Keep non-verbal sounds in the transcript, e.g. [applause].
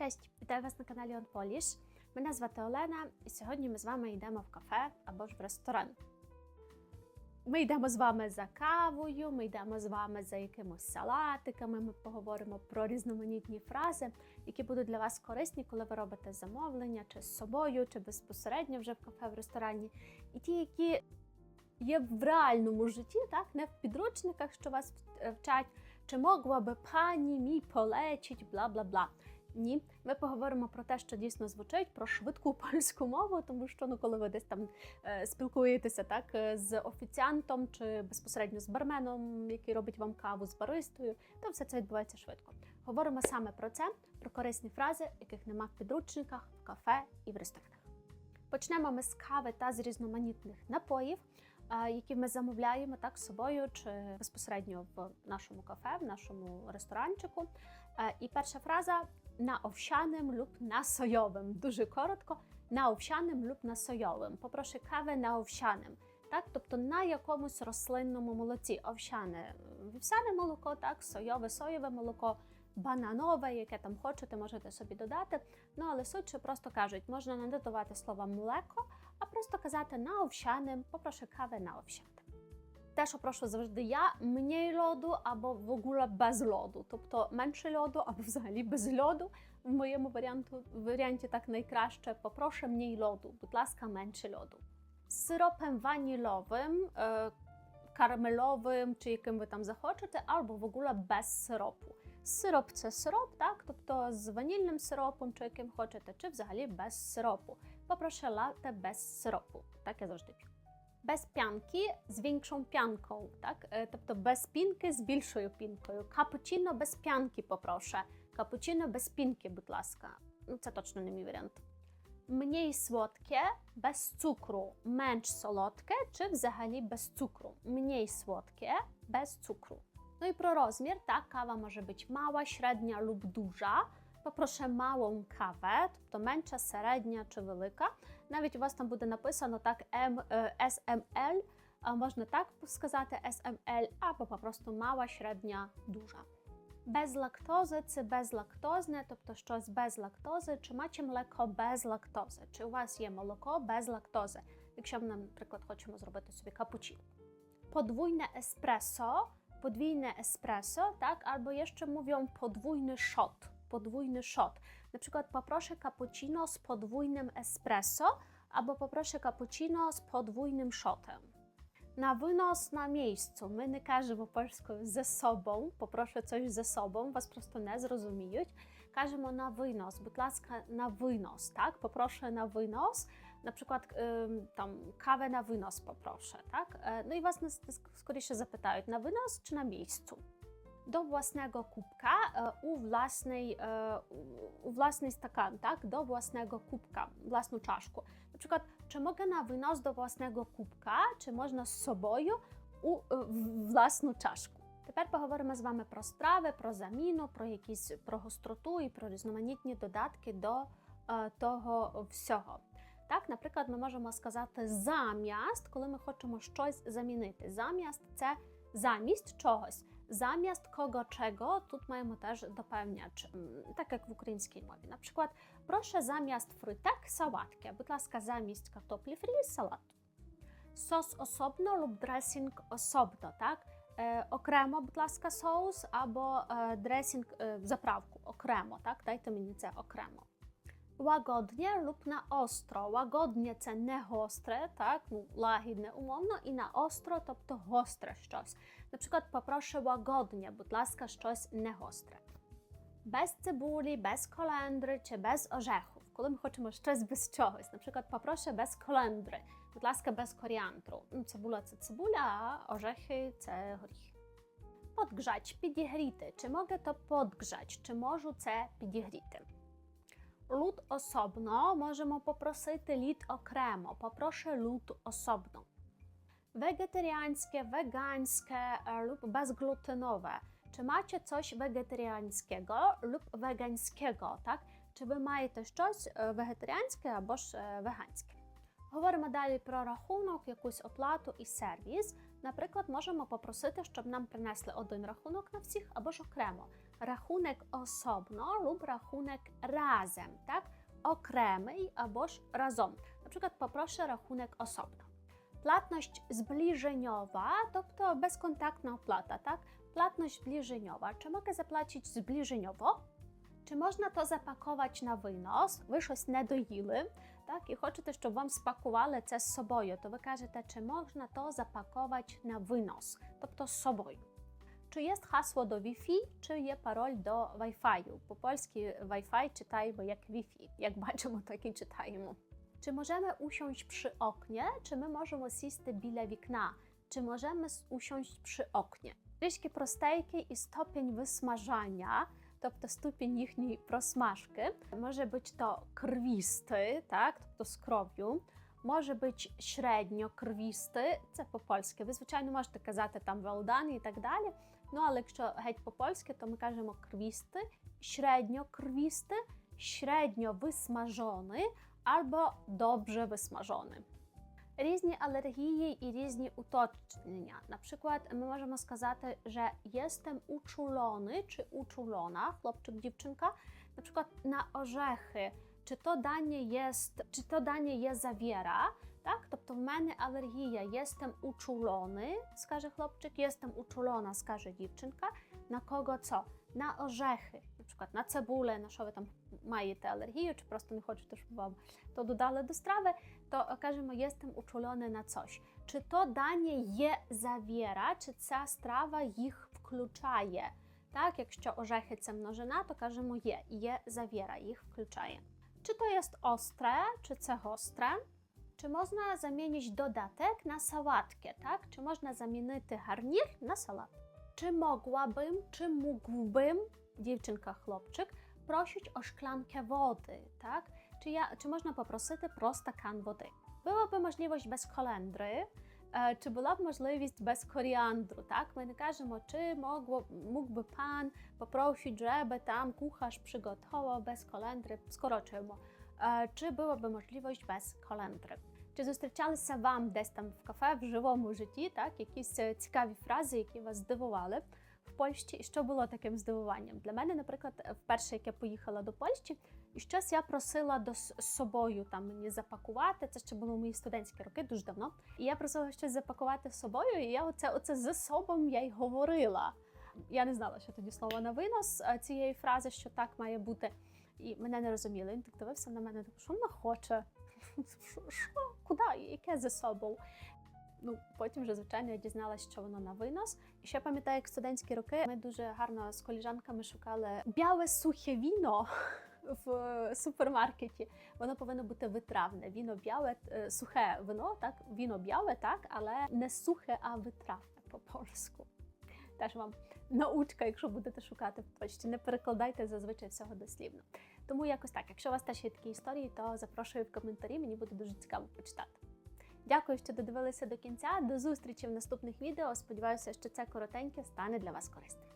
Cześć, вітаю вас на каналі On Polish. Мене звати Олена, і сьогодні ми з вами йдемо в кафе або ж в ресторан. Ми йдемо з вами за кавою, ми йдемо з вами за якимось салатиками. Ми поговоримо про різноманітні фрази, які будуть для вас корисні, коли ви робите замовлення, чи з собою, чи безпосередньо вже в кафе в ресторані. І ті, які є в реальному житті, так не в підручниках, що вас е, вчать, чи могла би пані мій полечить, бла бла бла. Ні, ми поговоримо про те, що дійсно звучить, про швидку [laughs] польську мову, тому що ну, коли ви десь там е, спілкуєтеся так е, з офіціантом чи безпосередньо з барменом, який робить вам каву з баристою, то все це відбувається швидко. Говоримо саме про це, про корисні фрази, яких нема в підручниках, в кафе і в ресторанах. Почнемо ми з кави та з різноманітних напоїв, е, які ми замовляємо так собою чи безпосередньо в нашому кафе, в нашому ресторанчику. Е, І перша фраза на овсяним lub на сойовим. Дуже коротко. На овсяним lub на сойовим. Попрошу кави на овсяним. Так, тобто на якомусь рослинному молоці. Овсяне вівсяне молоко, так, сойове, соєве молоко, бананове, яке там хочете, можете собі додати. Ну але суть, що просто кажуть, можна не додавати слова млеко, а просто казати на овсяним, попрошу кави на овсяним. Те, що прошу завжди я, мniej льоду або в ogóle без льоду, тобто менше льоду або взагалі без льоду. В моєму варіанту, варіанті так найкраще. Попрошу mniej льоду, будь ласка, менше льоду. З сиропом ванільовим, е, карамельовим чи яким ви там захочете, або в ogóle без сиропу. Сироп це сироп, так? Тобто з ванільним сиропом, чи яким хочете, чи взагалі без сиропу. Попрошу лате без сиропу. Так я завжди п'ю. Без п'янки з większą п'янкою, так? Е, Тобто без пінки з більшою пінкою. Капучино без п'янки попрошу. Капучино без пінки, будь ласка. Ну, це точно не мій варіант. Mniej słodkie bez cukru, менш солодке чи взагалі без цукру. Mniej słodkie bez cukru. No i pro rozmiar, tak, kawa może być mała, średnia lub duża. Poproszę małą kawę, тобто менша, середня чи велика. Навіть у вас там буде написано так M, е, SML, а можна так сказати SML, або просто мала, середня, duża. Без лактози це безлактозне, тобто щось без лактози, чи macie млеко без лактози, чи у вас є молоко без лактози, якщо ми, наприклад, хочемо зробити собі капучино. Podwójne espresso, podwójne espresso, tak, albo jeszcze mówią podwójny shot, podwójny shot. Na przykład poproszę cappuccino z podwójnym espresso, albo poproszę cappuccino z podwójnym shotem. Na wynos na miejscu. My nie кажемо польською ze sobą, попрошу coś ze sobą, was просто не зрозуміють. Кажемо на винос, будь ласка, на винос, так? Попроszę na wynos, na przykład ym, tam kawę na wynos poproszę, tak? E, No i was nas скоріше запитають, на винос чи на miejscu? До kubka e, u własnej, e, u- u własnej stakan, tak? Do własnego kubka, własną czaszku. Na przykład, czy mogę na wynos do własnego kubka, собою у е, в- власну чашку? Тепер поговоримо з вами про страви, про заміну, про якісь про гостроту і про різноманітні додатки до е, того всього. Так, наприклад, ми можемо сказати замість, коли ми хочемо щось замінити. Замість це замість чогось. Замість кого czego тут маємо теж доpełniacz, м, так як в українській мові. Наприклад, proszę zamiast frytek sałatkę. Будь ласка, замість картоплі фрі салат. Сос особно lub dressing особно, так? Е, окремо, будь ласка, соус або е, дресінг, е, заправку окремо, так? Дайте мені це окремо. Łagodnie lub na ostro. Łagodnie це не гостре, так? Ну, лагідне умовно, і на остро, тобто гостре щось. Наприклад, попрошу łagodnie, будь ласка, щось не гостре. Без цибулі, без колендри чи без орехів. Коли ми хочемо щось без чогось. Наприклад, попрошу без колендри, будь ласка, без коріандру. Ну, цибуля це цибуля, а орехи це горіхи. Подгrzać, підігріти. Чи mogę to podgrzać? Чи можу це підігріти? Lód osobno можемо попросити лід окремо. Попрошу лід osobno. Wegetariańskie, wegańskie e, lub bezglutenowe. Czy macie coś wegetariańskiego lub wegańskiego, tak? Чи ви маєте щось е, вегетаріанське або ж е, веганське? Говоримо далі про рахунок, якусь оплату і сервіс. Наприклад, можемо попросити, щоб нам принесли один рахунок на всіх або ж окремо. Рахунок особно лub рахунок разом, так? Окремий або ж разом. Наприклад, попрошу рахунок особно. Płatność zbliżeniowa, тобто безконтактна оплата, так? Płatność zbliżeniowa. Чи mogę zapłacić zbliżeniowo? Чи можна то запакувати на винос? Ви щось не доїли, так? І хочете, щоб вам спакували це з собою, то ви кажете, чи можна то запакувати на винос, тобто з собою. Чи є hasło do Wi-Fi, чи є пароль до Wi-Fi? По-польськи Wi-Fi читаємо як Wi-Fi. Як бачимо, так і читаємо. Чи можemy usiąść przy oknie, czy my możemy сісти біля вікна? Чи можemy s- usiąść przy oknie? Трішки простейки і ступінь висмажання, тобто ступінь їхньої просмажки, може бути то крвісти, так, тобто з кров'ю, може бути середньокрвісти, це по-польськи. Ви, звичайно, можете казати там велдані і так далі. Ну, але якщо геть по-польськи, то ми кажемо крвісти, середньокрвісти, середньо висмажоний або добре висмажony. Різні алергії і різні уточнення. Наприклад, ми можемо сказати, що jestem uczulony чи uczulona, хлопчик, дівчинка, наприклад, на orzechy. Чи то дання є, чи то дання є завіра, так? Тобто в мене алергія, jestem uczulony, скаже хлопчик, jestem uczulona, скаже дівчинка. На кого co? На orzechy, на przykład на цибуле, на що ви там маєте алергію, чи просто не хочете, щоб вам то додали до страви, то кажемо, jestem uczulony на coś. Чи то дання є завіра, чи ця страва їх включає? Так, якщо orzechy це множина, то кажемо є, є завіра, їх включає. Czy to jest ostre, czy це гостре? Чи можна замінити додаток на сałatkę, так? Чи можна замінити гарнір на салат? Czy mogłabym, czy mógłbym, дівчинка, хлопчик, prosić o szklankę wody, tak? Czy, ja, czy można попросити про стакан води? Byłaby можливість без колендри, е, чи була б можливість без коріандру, так? Ми не кажемо, чи могло, mógł by pan poprosić, żeby tam kucharz przygotował bez kolendry, скорочуємо. Е, Чи byłaby можливість без колендри? Чи зустрічалися вам десь там в кафе в живому житті, так, якісь е, цікаві фрази, які вас здивували в Польщі? І що було таким здивуванням? Для мене, наприклад, вперше, як я поїхала до Польщі, і щось я просила до з собою там мені запакувати. Це ще було мої студентські роки, дуже давно. І я просила щось запакувати з собою, і я оце, оце з собою я й говорила. Я не знала, що тоді слово на винос е, цієї фрази, що так має бути. І мене не розуміли. Він так дивився на мене, що вона хоче? [laughs] Що? Куди? Яке за собою? Ну, потім вже, звичайно, я дізналася, що воно на винос. І ще пам'ятаю, як студентські роки ми дуже гарно з коліжанками шукали біле сухе віно в супермаркеті. Воно повинно бути витравне. Віно біле, е, сухе вино, так, віно біле, так, але не сухе, а витравне по-польську. Теж вам научка, якщо будете шукати в Польщі. Не перекладайте зазвичай всього дослівно. Тому якось так. Якщо у вас теж є такі історії, то запрошую в коментарі. Мені буде дуже цікаво почитати. Дякую, що додивилися до кінця. До зустрічі в наступних відео. Сподіваюся, що це коротеньке стане для вас корисним.